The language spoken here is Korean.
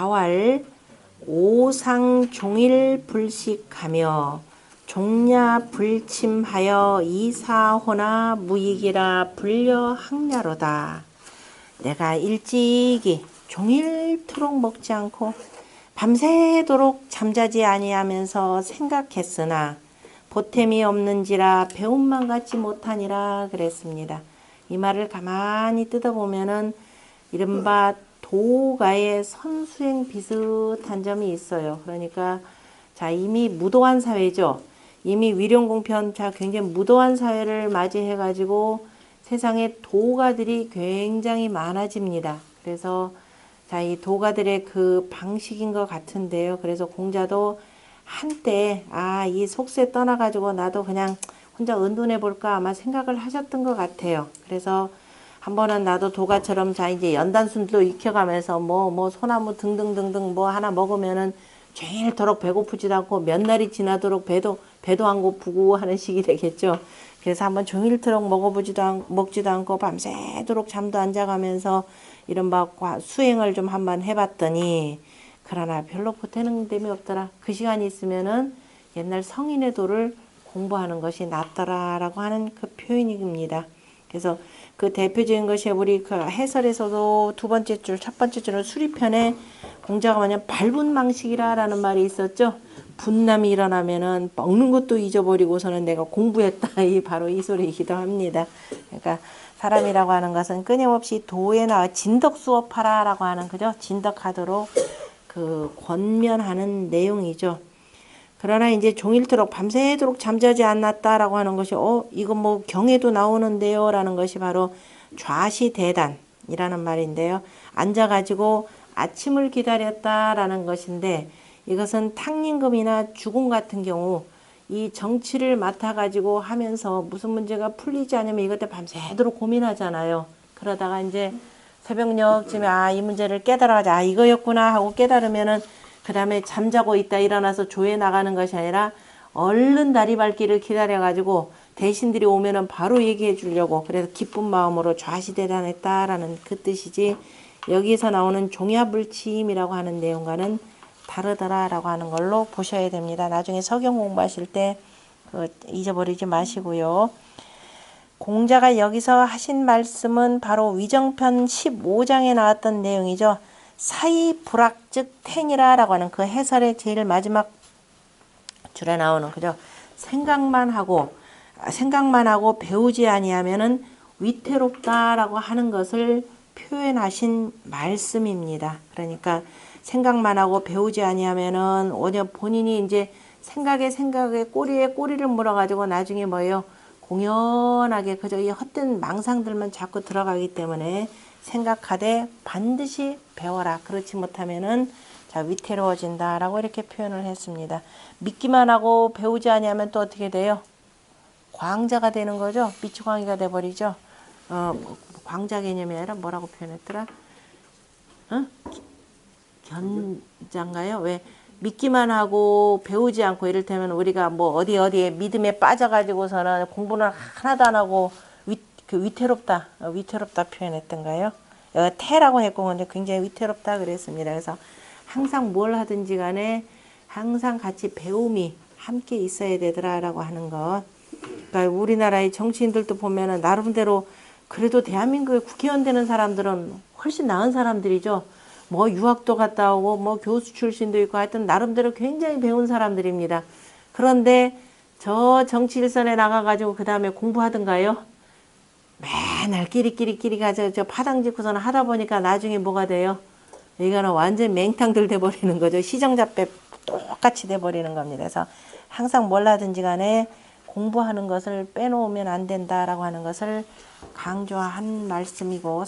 자활 오상 종일 불식하며 종야 불침하여 이사호나 무익이라 불려 항야로다. 내가 일찍이 종일토록 먹지 않고 밤새도록 잠자지 아니하면서 생각했으나 보탬이 없는지라 배움만 갖지 못하니라 그랬습니다. 이 말을 가만히 뜯어보면은 이른바 도가의 선수행 비슷한 점이 있어요. 그러니까 자 이미 무도한 사회죠. 이미 위령공편 자 굉장히 무도한 사회를 맞이해 가지고 세상에 도가들이 굉장히 많아집니다. 그래서 자 이 도가들의 그 방식인 것 같은데요. 그래서 공자도 한때 아 이 속세 떠나 가지고 나도 그냥 혼자 은둔해 볼까 아마 생각을 하셨던 것 같아요. 그래서 한 번은 나도 도가처럼 자 이제 연단순도 익혀가면서 뭐 뭐 소나무 등등등등 뭐 하나 먹으면은 종일토록 배고프지도 않고 몇 날이 지나도록 배도 배도 안 고프고 하는 시기 되겠죠. 그래서 한번 종일토록 먹어보지도 않, 먹지도 않고 밤새도록 잠도 안 자가면서 이른바 과- 수행을 좀 한번 해봤더니 그러나 별로 보태는 됨이 없더라. 그 시간이 있으면은 옛날 성인의 도를 공부하는 것이 낫더라라고 하는 그 표현입니다. 그래서 그 대표적인 것이 우리 그 해설에서도 두 번째 줄, 첫 번째 줄은 수리편에 공자가 뭐냐 밟은 망식이라라는 말이 있었죠. 분남이 일어나면은 먹는 것도 잊어버리고서는 내가 공부했다 이 바로 이 소리이기도 합니다. 그러니까 사람이라고 하는 것은 끊임없이 도에 나와 진덕 수업하라라고 하는 그죠 진덕하도록 그 권면하는 내용이죠. 그러나 이제 종일토록 밤새도록 잠자지 않았다라고 하는 것이 어 이거 뭐 경에도 나오는데요라는 것이 바로 좌시대단이라는 말인데요. 앉아가지고 아침을 기다렸다라는 것인데 이것은 탕임금이나 주공 같은 경우 이 정치를 맡아가지고 하면서 무슨 문제가 풀리지 않으면 이것 때 밤새도록 고민하잖아요. 그러다가 이제 새벽녘쯤에 아 이 문제를 깨달아가지고 아 이거였구나 하고 깨달으면은 그 다음에 잠자고 있다 일어나서 조에 나가는 것이 아니라 얼른 다리 밟기를 기다려가지고 대신들이 오면은 바로 얘기해 주려고 그래서 기쁜 마음으로 좌시대단했다라는 그 뜻이지 여기서 나오는 종야불침이라고 하는 내용과는 다르더라라고 하는 걸로 보셔야 됩니다. 나중에 석영 공부하실 때 그 잊어버리지 마시고요. 공자가 여기서 하신 말씀은 바로 위정편 15장에 나왔던 내용이죠. 사이 불악 즉 탱이라라고 하는 그 해설의 제일 마지막 줄에 나오는 그죠. 생각만 하고 아, 생각만 하고 배우지 아니하면은 위태롭다라고 하는 것을 표현하신 말씀입니다. 그러니까 생각만 하고 배우지 아니하면은 오히려 본인이 이제 생각에 생각에 꼬리에 꼬리를 물어가지고 나중에 뭐예요 공연하게 그저 이 헛된 망상들만 자꾸 들어가기 때문에 생각하되 반드시 배워라. 그렇지 못하면은 자 위태로워진다라고 이렇게 표현을 했습니다. 믿기만 하고 배우지 아니하면 또 어떻게 돼요? 광자가 되는 거죠. 미치광이가 돼 버리죠. 어 광자 개념이 아니라 뭐라고 표현했더라? 어? 견자인가요? 왜 믿기만 하고 배우지 않고 이를테면 우리가 뭐 어디 어디에 믿음에 빠져가지고서는 공부는 하나도 안 하고 위, 그 위태롭다 어, 위태롭다 표현했던가요? 여기 태라고 했고 근데 굉장히 위태롭다 그랬습니다. 그래서 항상 뭘 하든지 간에 항상 같이 배움이 함께 있어야 되더라라고 하는 것. 그러니까 우리나라의 정치인들도 보면은 나름대로 그래도 대한민국에 국회의원 되는 사람들은 훨씬 나은 사람들이죠. 뭐 유학도 갔다 오고 뭐 교수 출신도 있고 하여튼 나름대로 굉장히 배운 사람들입니다. 그런데 저 정치 일선에 나가가지고 그 다음에 공부하던가요? 맨날 끼리끼리끼리 가서 저 파당 짓고서는 하다 보니까 나중에 뭐가 돼요? 이거는 완전 맹탕들 돼버리는 거죠. 시정잡배 똑같이 돼버리는 겁니다. 그래서 항상 뭘 하든지 간에 공부하는 것을 빼놓으면 안 된다라고 하는 것을 강조한 말씀이고